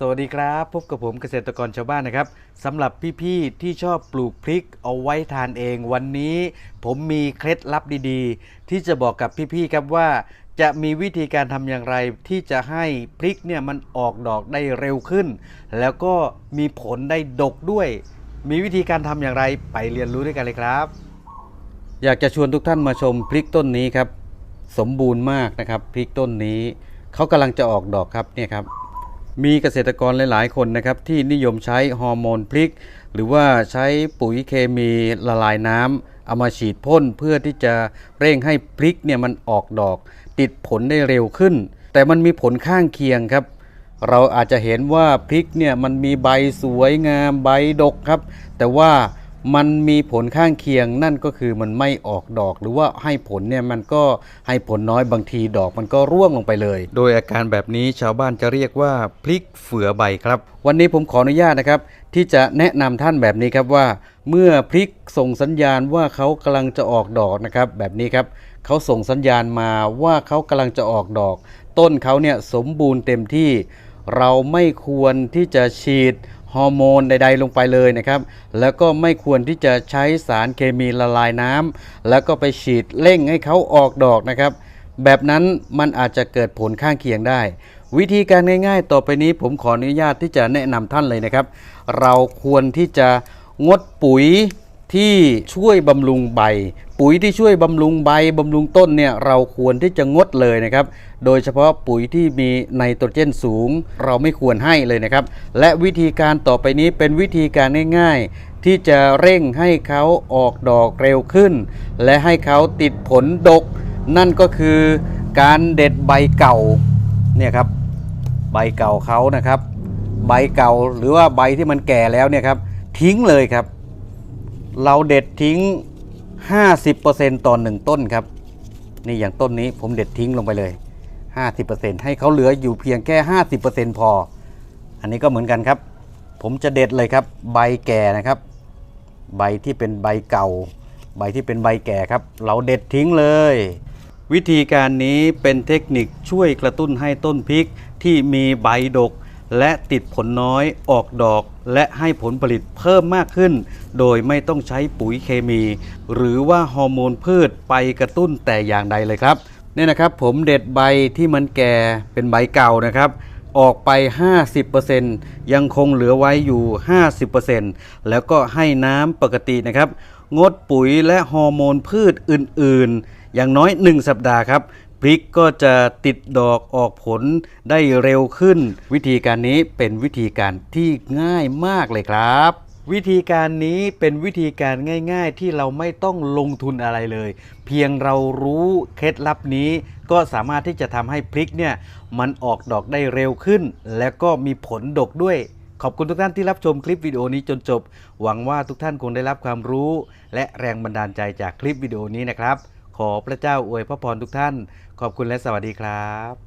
สวัสดีครับ พบกับผมเกษตรกรชาวบ้านนะครับสำหรับพี่ๆที่ชอบปลูกพริกเอาไว้ทานเองวันนี้ ผมมีเคล็ดลับดีๆ ที่จะบอกกับพี่ๆครับว่า จะมีวิธีการทำอย่างไรที่จะให้พริกเนี่ยมันออกดอกได้เร็วขึ้น แล้วก็มีผลได้ดกด้วย มีวิธีการทำอย่างไรไปเรียนรู้ด้วยกันเลยครับ อยากจะชวนทุกท่านมาชมพริกต้นนี้ครับ สมบูรณ์มากนะครับพริกต้นนี้เขากำลังจะออกดอกครับเนี่ยครับ มีเกษตรกรหลาย ๆ คนนะครับที่นิยมใช้ฮอร์โมนพริก หรือว่าใช้ปุ๋ยเคมีละลายน้ำเอามาฉีดพ่นเพื่อที่จะเร่งให้พริกเนี่ยมันออกดอก ติดผลได้เร็วขึ้น แต่มันมีผลข้างเคียงครับ เราอาจจะเห็นว่าพริกเนี่ยมันมีใบสวยงามใบดกครับ แต่ว่า มันมีผลข้างเคียงนั่นก็คือมันไม่ออกดอกหรือว่าให้ผลเนี่ยมันก็ให้ผลน้อยบางทีดอกมันก็ร่วงลงไปเลย โดยอาการแบบนี้ชาวบ้านจะเรียกว่าพริกเฝือใบครับ วันนี้ผมขออนุญาตนะครับ ที่จะแนะนำท่านแบบนี้ครับว่า เมื่อพริกส่งสัญญาณว่าเขากำลังจะออกดอกนะครับ แบบนี้ครับเขาส่งสัญญาณมาว่าเขากำลังจะออกดอก ต้นเขาเนี่ยสมบูรณ์เต็มที่ เราไม่ควรที่จะฉีด ฮอร์โมนใด ๆ ลงไปเลยนะครับ แล้วก็ไม่ควรที่จะใช้สารเคมีละลายน้ำแล้วก็ไปฉีดเร่งให้เขาออกดอกนะครับ แบบนั้นมันอาจจะเกิดผลข้างเคียงได้ วิธีการง่าย ๆ ต่อไปนี้ผมขออนุญาตที่จะแนะนำท่านเลยนะครับ เราควรที่จะงดปุ๋ย ที่ช่วยบำรุงใบ ปุ๋ยที่ช่วยบำรุงใบบำรุงต้นเนี่ยเราควรที่จะงดเลยนะครับ โดยเฉพาะปุ๋ยที่มีไนโตรเจนสูง เราไม่ควรให้เลยนะครับ และวิธีการต่อไปนี้เป็นวิธีการง่ายๆ ที่จะเร่งให้เขาออกดอกเร็วขึ้น และให้เขาติดผลดก นั่นก็คือการเด็ดใบเก่าเนี่ยครับใบเก่าเขานะครับ ใบเก่าหรือว่าใบที่มันแก่แล้วเนี่ยครับทิ้งเลยครับ เราเด็ดทิ้ง 50%ต่อหนึ่งต้นครับ นี่อย่างต้นนี้ผมเด็ดทิ้งลงไปเลย 50%ให้เขาเหลืออยู่เพียงแค่ 50%พอ อันนี้ก็เหมือนกันครับ ผมจะเด็ดเลยครับ ใบแก่นะครับ ใบที่เป็นใบเก่า ใบที่เป็นใบแก่ครับ เราเด็ดทิ้งเลย วิธีการนี้เป็นเทคนิคช่วยกระตุ้นให้ต้นพริกที่มีใบดกและติดผลน้อยออกดอก และให้ผลผลิตเพิ่มมากขึ้น โดยไม่ต้องใช้ปุ๋ยเคมี หรือว่าฮอร์โมนพืชไปกระตุ้นแต่อย่างใดเลยครับเนี่ยนะครับผมเด็ดใบที่มันแก่เป็นใบเก่านะครับ ออกไป 50%ยังคงเหลือไว้อยู่ 50%แล้วก็ให้น้ำปกตินะครับ งดปุ๋ยและฮอร์โมนพืชอื่นๆ อย่างน้อย 1 สัปดาห์ครับพริกก็จะติดดอกออกผลได้เร็วขึ้น วิธีการนี้เป็นวิธีการที่ง่ายมากเลยครับ วิธีการนี้เป็นวิธีการง่ายๆ ที่เราไม่ต้องลงทุนอะไรเลย เพียงเรารู้เคล็ดลับนี้ ก็สามารถที่จะทำให้พริกเนี่ยมันออกดอกได้เร็วขึ้น และก็มีผลดกด้วย ขอบคุณทุกท่านที่รับชมคลิปวิดีโอนี้จนจบ หวังว่าทุกท่านคงได้รับความรู้ และแรงบันดาลใจจากคลิปวิดีโอนี้นะครับ ขอพระเจ้าอวยพระพรทุกท่าน ขอบคุณและสวัสดีครับ